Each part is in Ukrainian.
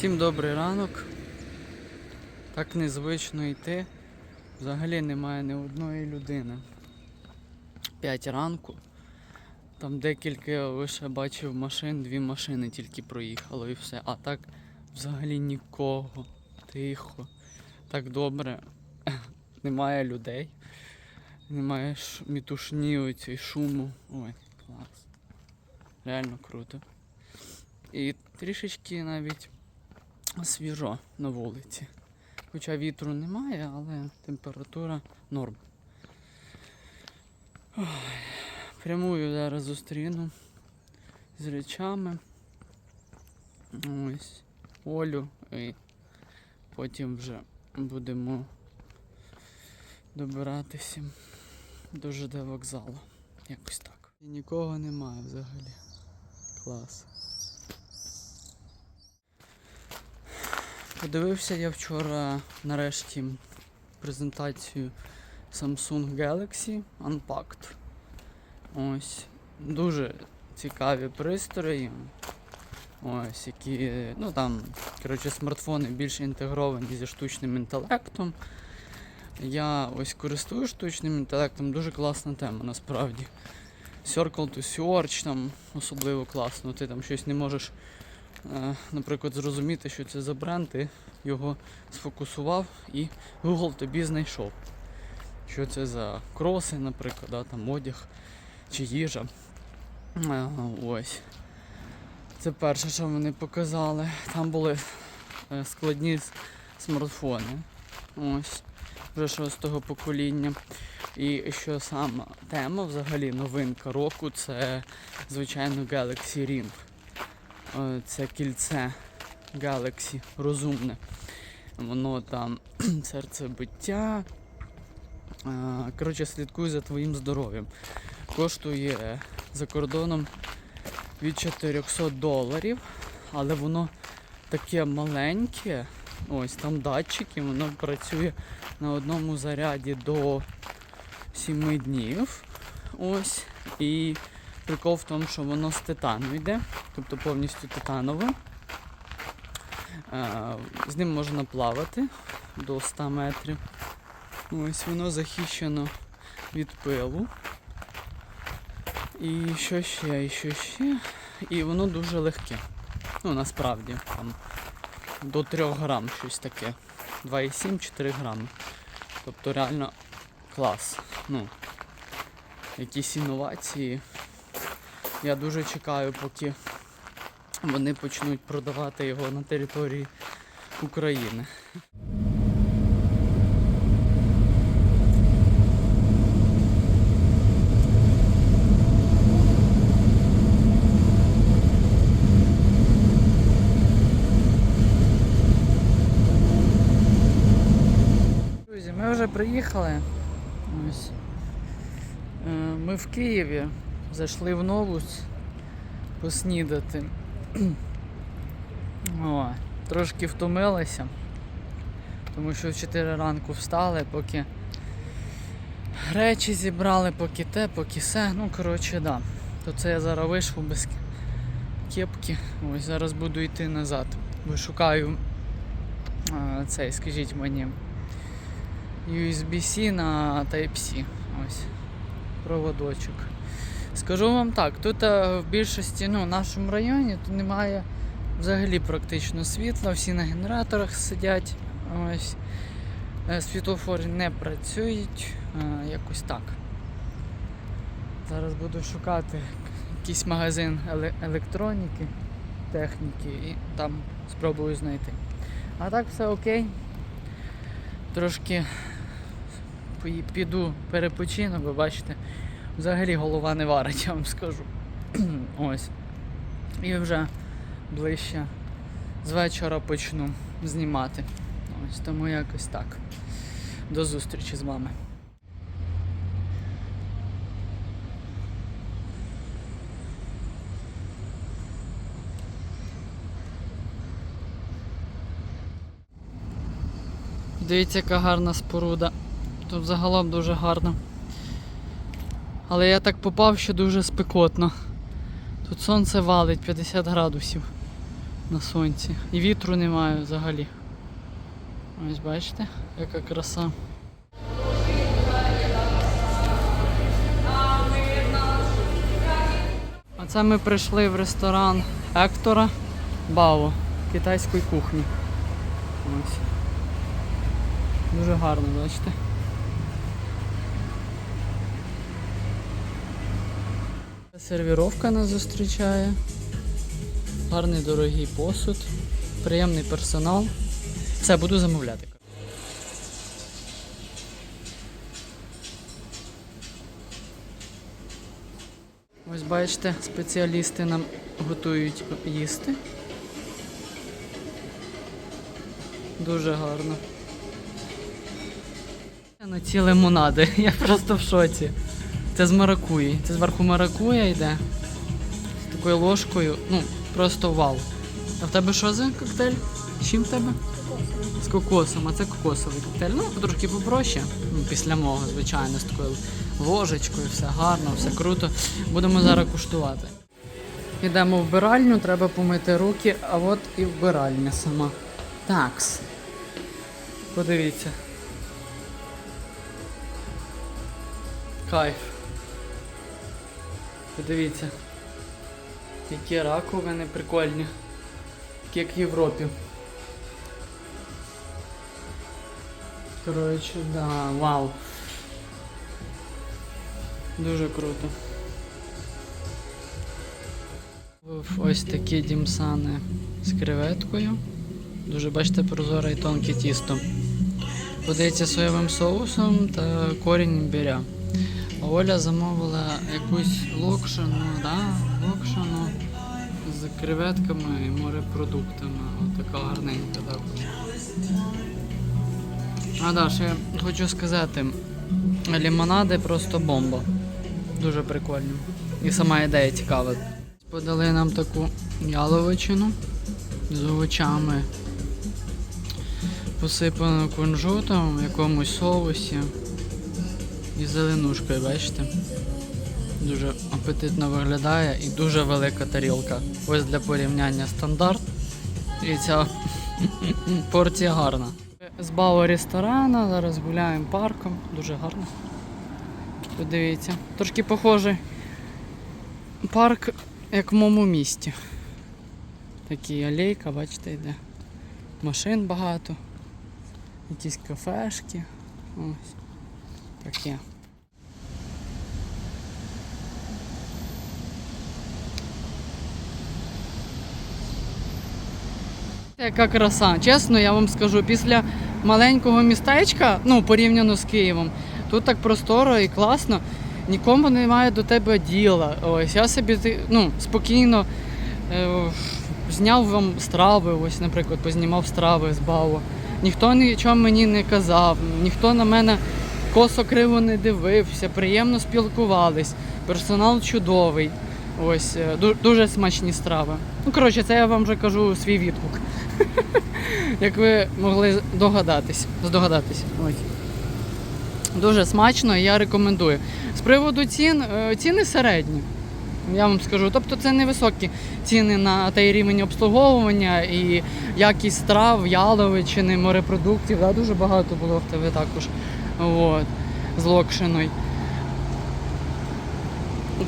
Всім добрий ранок. Так незвично йти. Взагалі немає ні одної людини. 5 ранку. Там декілька лише бачив машин, дві машини тільки проїхало і все. А так взагалі нікого. Тихо. Так добре. Немає людей. Немає мітушні оцій шуму. Ой, клас. Реально круто. І трішечки навіть свіжо на вулиці. Хоча вітру немає, але температура норм. Ой, Прямую зараз зустріну з речами. Ось Олю і потім вже будемо добиратися до ЖД вокзалу. Якось так. І нікого немає взагалі. Клас. Подивився я вчора нарешті презентацію Samsung Galaxy Unpacked. Ось. Дуже цікаві пристрої. Ось, які, ну там, коротше, смартфони більш інтегровані зі штучним інтелектом. Я ось користуюсь штучним інтелектом, дуже класна тема насправді. Circle to Search там особливо класно. Ти там щось не можеш наприклад, зрозуміти, що це за бренд, ти його сфокусував і Google тобі знайшов. Що це за кроси, наприклад, да, там одяг чи їжа. Е, Ось. Це перше, що вони показали. Там були е, складні смартфони. Ось. Вже шостого покоління. І що сама тема, взагалі новинка року, це звичайно Galaxy Ring. Е, це кільце Galaxy розумне. Воно там серцебиття. Е, Коротше, слідкує за твоїм здоров'ям. Коштує за кордоном від 400 доларів, але воно таке маленьке. Ось там датчики, воно працює на одному заряді до 7 днів. Ось. І прикол в тому, що воно з титану йде, тобто повністю титанове. Е, З ним можна плавати до 100 метрів. Ось воно захищено від пилу. І що ще, і що ще. І воно дуже легке. Ну, насправді, там до 3 грам щось таке. 2,7-4 грами. Тобто реально клас. Ну, якісь інновації. Я дуже чекаю, поки вони почнуть продавати його на території України. Друзі, ми вже приїхали. Ось. Е, Ми в Києві зайшли в Новус поснідати. О, трошки втомилися, тому що в 4 ранку встали, поки речі зібрали, поки те, поки все. Ну, коротше, да. То це я зараз вийшов без кепки. Ось зараз буду йти назад. Вишукаю цей, скажіть мені, USB-C на Type-C. Ось. Проводочок. Скажу вам так, тут е, в більшості, ну, в нашому районі тут немає взагалі практично світла, всі на генераторах сидять. Ось. Е, Світлофори не працюють. е, Якось так. Зараз буду шукати якийсь магазин електроніки, техніки і там спробую знайти. А так все окей. Трошки піду перепочину, бо бачите, взагалі голова не варить, я вам скажу. Ось. І вже ближче з вечора почну знімати. Ось тому якось так. До зустрічі з вами. Дивіться, яка гарна споруда. Тут загалом дуже гарно. Але я так попав, що дуже спекотно. Тут сонце валить 50 градусів. на сонці. І вітру немає взагалі. Ось бачите, яка краса. А це ми прийшли в ресторан Ектора Бао китайської кухні. Ось. Дуже гарно, бачите. Сервіровка нас зустрічає. Гарний дорогий посуд, приємний персонал. Все, буду замовляти. Ось бачите, спеціалісти нам готують їсти. Дуже гарно. На ці лимонади. Я просто в шоці. Це з маракуї. Це зверху маракуя йде. З такою ложкою. Ну, просто вау. А в тебе що за коктейль? З чим в тебе? З кокосом, а це кокосовий коктейль. Ну, трошки попроще. Ну, після мого, звичайно, з такою ложечкою, все гарно, все круто. Будемо зараз куштувати. Йдемо в вбиральню, треба помити руки, а от і вбиральня сама. Такс. Подивіться. Кайф. Подивіться. Які раковини прикольні. Такі як в Європі. Коротше, да, вау. Дуже круто. Ось такі дімсани з креветкою. Дуже бачите прозоре і тонке тісто. Подається соєвим соусом та корінь імбиря. Оля замовила якусь локшину, да? локшину з креветками і морепродуктами. Ось така гарненька також. А да, ще хочу сказати, лімонади просто бомба. Дуже прикольні. І сама ідея цікава. Подали нам таку яловичину з овочами, посипану кунжутом в якомусь соусі і зеленушкою, бачите? Дуже апетитно виглядає і дуже велика тарілка. Ось для порівняння стандарт. І ця порція гарна. З бау ресторана, зараз гуляємо парком, дуже гарно. Подивіться. Трошки похожий парк, як в моєму місті. Такі алейка, бачите, йде. Машин багато. Якісь кафешки. Ось. Таке. Яка краса. Чесно, я вам скажу, після маленького містечка, ну, порівняно з Києвом, тут так просторо і класно, нікому немає до тебе діла. Ось я собі ну, спокійно е, зняв вам страви, ось, наприклад, познімав страви з Бао. Ніхто нічого мені не казав, ніхто на мене косо криво не дивився, приємно спілкувались, персонал чудовий. Ось, е, дуже смачні страви. Ну, коротше, це я вам вже кажу свій відгук. Як ви могли догадатись, здогадатись. Ось. Дуже смачно і я рекомендую. З приводу цін, е, ціни середні. Я вам скажу. Тобто це невисокі ціни на той рівень обслуговування і якість страв, яловичини, морепродуктів. Да, дуже багато було в тебе також. От, з локшиною.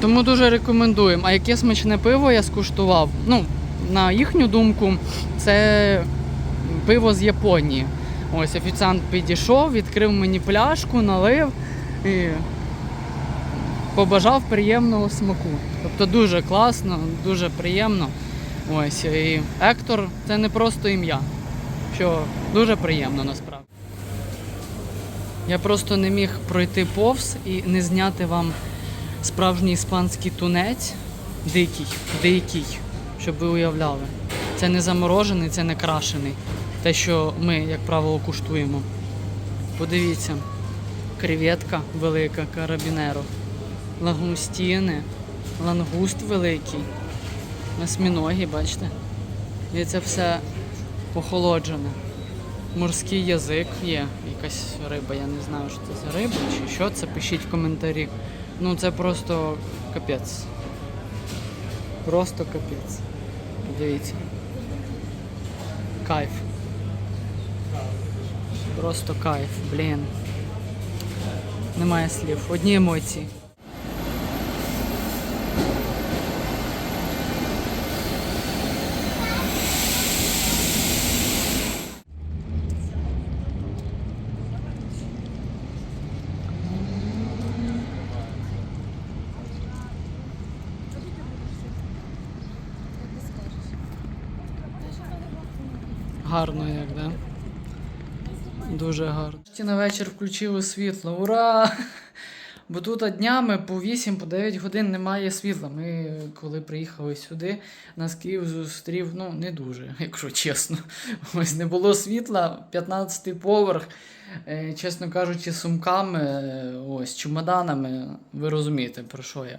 Тому дуже рекомендуємо. А яке смачне пиво я скуштував? Ну, на їхню думку, це пиво з Японії. Ось офіціант підійшов, відкрив мені пляшку, налив і побажав приємного смаку. Тобто дуже класно, дуже приємно. Ось і Ектор це не просто ім'я, що дуже приємно насправді. Я просто не міг пройти повз і не зняти вам справжній іспанський тунець, дикий, дикий, щоб ви уявляли. Це не заморожений, це не крашений. Те, що ми, як правило, куштуємо. Подивіться, креветка велика, карабінеро, лагустіни, лангуст великий, осьміноги, бачите? І це все охолоджене. Морський язик є, якась риба, я не знаю, що це за риба чи що це, пишіть в коментарі. Ну це просто капець. Просто капець. Дивіться. Кайф. Просто кайф, блін. Немає слів. Одні емоції. Гарно як, да? Дуже гарно. На вечір включили світло. Ура! Бо тут днями по 8 по 9 годин немає світла. Ми, коли приїхали сюди, нас Київ зустрів, ну, не дуже, якщо чесно. Ось не було світла, 15-й поверх, е, чесно кажучи, сумками, е, ось, чемоданами, ви розумієте, про що я.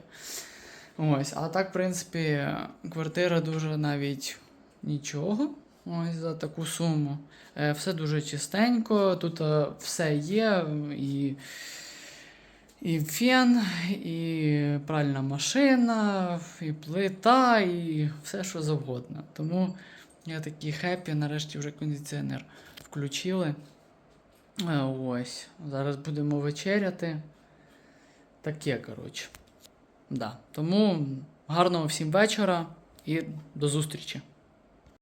Ось, а так, в принципі, квартира дуже навіть нічого. Ось за таку суму. Е, Все дуже чистенько, тут е, все є, і, і фен, і пральна машина, і плита, і все, що завгодно. Тому я такий хеппі, нарешті вже кондиціонер включили. Е, Ось. Зараз будемо вечеряти. Таке, коротше. Да. Тому гарного всім вечора і до зустрічі.